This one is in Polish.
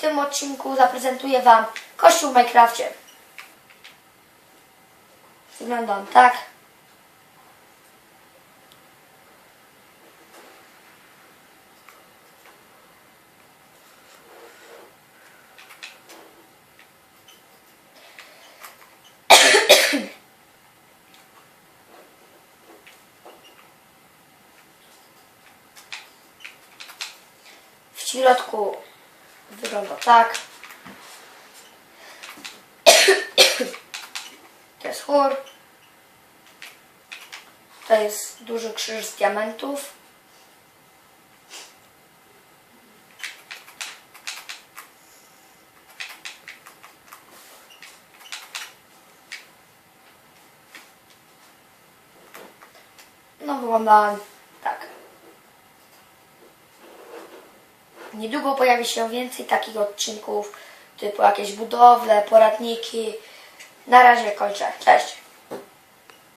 tym odcinku zaprezentuję Wam kościół w Minecrafcie. Wygląda on tak. W środku wygląda tak. To jest chór. To jest duży krzyż z diamentów. No wygląda tak. Niedługo pojawi się więcej takich odcinków, typu jakieś budowle, poradniki. Na razie kończę. Cześć.